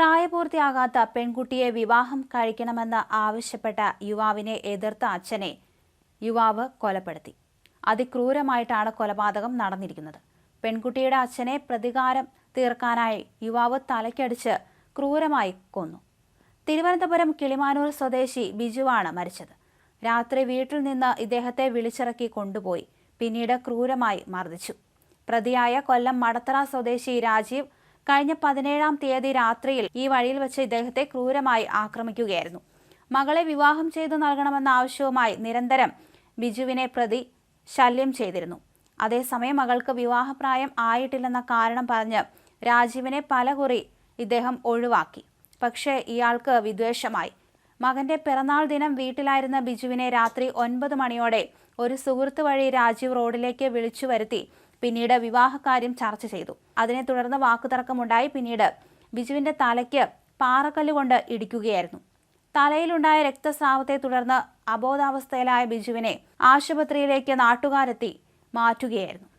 പ്രായപൂർത്തിയാകാത്ത പെൺകുട്ടിയെ വിവാഹം കഴിക്കണമെന്ന് ആവശ്യപ്പെട്ട യുവാവിനെ എതിർത്ത അച്ഛനെ യുവാവ് കൊലപ്പെടുത്തി. അതിക്രൂരമായിട്ടാണ് കൊലപാതകം നടന്നിരിക്കുന്നത്. പെൺകുട്ടിയുടെ അച്ഛനെ പ്രതികാരം തീർക്കാനായി യുവാവ് തലയ്ക്കടിച്ച് ക്രൂരമായി കൊന്നു. തിരുവനന്തപുരം കിളിമാനൂർ സ്വദേശി ബിജുവാണ് മരിച്ചത്. രാത്രി വീട്ടിൽ നിന്ന് ഇദ്ദേഹത്തെ വിളിച്ചിറക്കി കൊണ്ടുപോയി. പിന്നീട് ക്രൂരമായി മർദ്ദിച്ചു. പ്രതിയായ കൊല്ലം മടത്തറ സ്വദേശി രാജീവ് കഴിഞ്ഞ പതിനേഴാം തീയതി രാത്രിയിൽ ഈ വഴിയിൽ വെച്ച് ഇദ്ദേഹത്തെ ക്രൂരമായി ആക്രമിക്കുകയായിരുന്നു. മകളെ വിവാഹം ചെയ്തു നൽകണമെന്ന ആവശ്യവുമായി നിരന്തരം ബിജുവിനെ പ്രതി ശല്യം ചെയ്തിരുന്നു. അതേസമയം മകൾക്ക് വിവാഹപ്രായം ആയിട്ടില്ലെന്ന കാരണം പറഞ്ഞ് രാജീവിനെ പലകുറി ഇദ്ദേഹം ഒഴിവാക്കി. പക്ഷേ ഇയാൾക്ക് വിദ്വേഷമായി. മകന്റെ പിറന്നാൾ ദിനം വീട്ടിലായിരുന്ന ബിജുവിനെ രാത്രി ഒൻപത് മണിയോടെ ഒരു സുഹൃത്ത് വഴി രാജീവ് റോഡിലേക്ക് വിളിച്ചു വരുത്തി പിന്നീട് വിവാഹകാര്യം ചർച്ച ചെയ്തു. അതിനെ തുടർന്ന് വാക്കുതർക്കമുണ്ടായി. പിന്നീട് ബിജുവിന്റെ തലയ്ക്ക് പാറക്കല്ലുകൊണ്ട് ഇടിക്കുകയായിരുന്നു. തലയിലുണ്ടായ രക്തസ്രാവത്തെ തുടർന്ന് അബോധാവസ്ഥയിലായ ബിജുവിനെ ആശുപത്രിയിലേക്ക് നാട്ടുകാരെത്തി മാറ്റുകയായിരുന്നു.